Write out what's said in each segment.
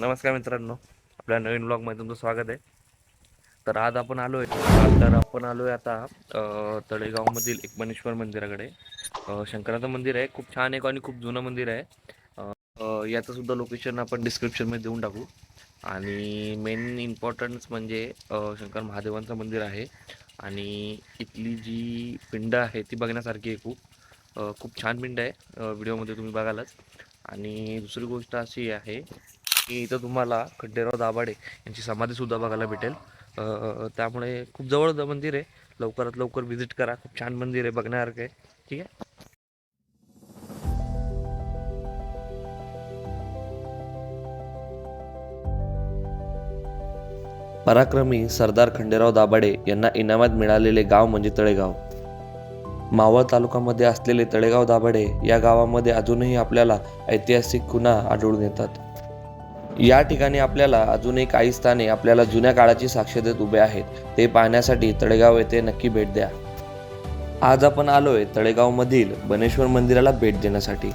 नमस्कार मित्रांनो आपल्या नवीन ब्लॉगमध्ये तुमचं स्वागत आहे. तर आज आपण आलो आहे तर आपण आलो आहे आता तळेगावमधील तळेगावमधील एकमनेश्वर मंदिराकडे. शंकराचं मंदिर आहे खूप छान एक आणि खूप जुनं मंदिर आहे. याचंसुद्धा याचं सुद्धा लोकेशन आपण डिस्क्रिप्शनमध्ये देऊन टाकू. आणि मेन इम्पॉर्टन्स म्हणजे शंकर महादेवांचं मंदिर आहे. आणि इथली जी पिंड आहे ती बघण्यासारखी आहे खूप. खूप छान पिंड आहे व्हिडिओमध्ये तुम्ही बघालच. आणि दुसरी गोष्ट अशी आहे की इथं तुम्हाला खंडेराव दाभाडे यांची समाधीसुद्धा बघायला भेटेल. त्यामुळे खूप जवळ मंदिर आहे. लवकरात लवकर व्हिजिट करा. खूप छान मंदिर आहे बघण्यासारखं आहे. ठीक आहे? पराक्रमी सरदार खंडेराव दाभाडे यांना इनामात मिळालेले गाव म्हणजे तळेगाव. मावळ तालुक्यामध्ये असलेले तळेगाव दाभाडे या गावामध्ये अजूनही आपल्याला ऐतिहासिक खुणा आढळून येतात. या ठिकाणी आपल्याला अजूनही काही स्थाने आपल्याला जुन्या काळाची साक्ष देत उभे आहेत. ते पाहण्यासाठी तळेगाव येथे नक्की भेट द्या. आज आपण आलोय तळेगावमधील बनेश्वर मंदिराला भेट देण्यासाठी.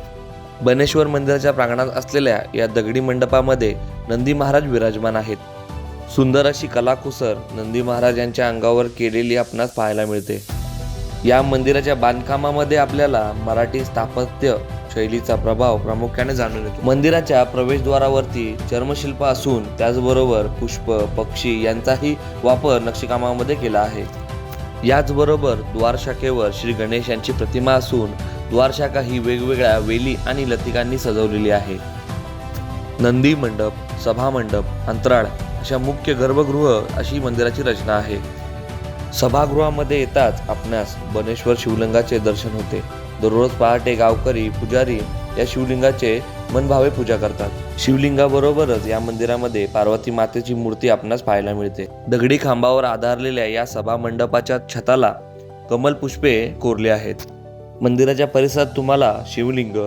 बनेश्वर मंदिराच्या प्रांगणात असलेल्या या दगडी मंडपामध्ये नंदी महाराज विराजमान आहेत. सुंदर अशी कलाकुसर नंदी महाराज यांच्या अंगावर केलेली आपणास पाहायला मिळते. या मंदिराच्या बांधकामामध्ये आपल्याला मराठी स्थापत्य शैलीचा प्रभाव प्रामुख्याने जाणून येतो मंदिराच्या प्रवेशद्वारावरती चर्मशिल्प असून त्याचबरोबर पुष्प पक्षी यांचाही वापर नक्षीकामामध्ये केला आहे. याचबरोबर द्वारशाखेवर श्री गणेश यांची प्रतिमा असून द्वारशाखा ही वेगवेगळ्या वेली आणि लतिकांनी सजवलेली आहे. नंदी मंडप सभा मंडप अंतराळ अशा मुख्य गर्भगृह अशी मंदिराची रचना आहे. सभागृहामध्ये येताच आपणास बनेश्वर शिवलिंगाचे दर्शन होते. दररोज पहाटे गावकरी पुजारी या शिवलिंगाचे मनभावे पूजा करतात. शिवलिंगाबरोबरच या मंदिरामध्ये पार्वती मातेची मूर्ती आपणास पाहायला मिळते. दगडी खांबावर आधारलेल्या या सभा मंडपाच्या छताला कमल पुष्पे कोरले आहेत. मंदिराच्या परिसरात तुम्हाला शिवलिंग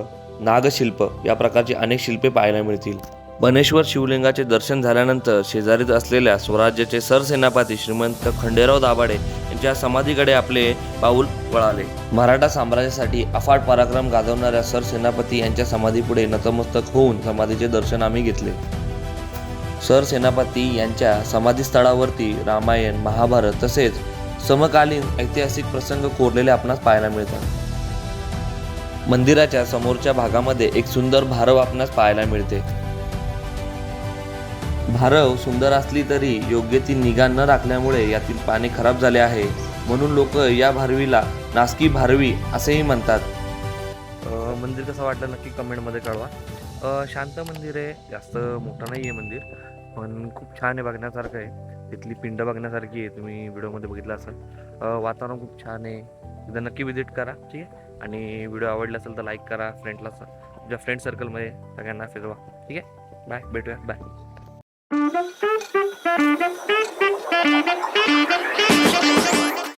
नागशिल्प या प्रकारची अनेक शिल्पे पाहायला मिळतील. बनेश्वर शिवलिंगाचे दर्शन झाल्यानंतर शेजारीच असलेल्या स्वराज्याचे सरसेनापती श्रीमंत खंडेराव दाभाडे यांच्या समाधीकडे आपले पाऊल वळाले मराठा साम्राज्यासाठी अफाट पराक्रम गाजवणाऱ्या सरसेनापती यांच्या समाधीपुढे नतमस्तक होऊन समाधीचे दर्शन आम्ही घेतले. सरसेनापती यांच्या समाधीस्थळावरती रामायण महाभारत तसेच समकालीन ऐतिहासिक प्रसंग कोरलेले आपणास पाहायला मिळतात. मंदिराच्या समोरच्या भागामध्ये एक सुंदर भारव आपणास पाहायला मिळते. भारव सुंदर असली तरी योग्य ती निगा न राखल्यामुळे यातील पाणी खराब झाले आहे. म्हणून लोक या भारवीला नासकी भारवी असेही म्हणतात. मंदिर कसं वाटलं नक्की कमेंटमध्ये कळवा. शांत मंदिर आहे. जास्त मोठं नाही आहे मंदिर पण खूप छान आहे बघण्यासारखं आहे. तिथली पिंड बघण्यासारखी आहे. तुम्ही व्हिडिओमध्ये बघितलं असाल. वातावरण खूप छान आहे. एकदा नक्की विजिट करा ठीक आहे? आणि व्हिडिओ आवडला असेल तर लाईक करा फ्रेंडला तुमच्या फ्रेंड सर्कलमध्ये सगळ्यांना फिरवा. ठीक आहे? बाय. भेटूया. बाय. Thank you.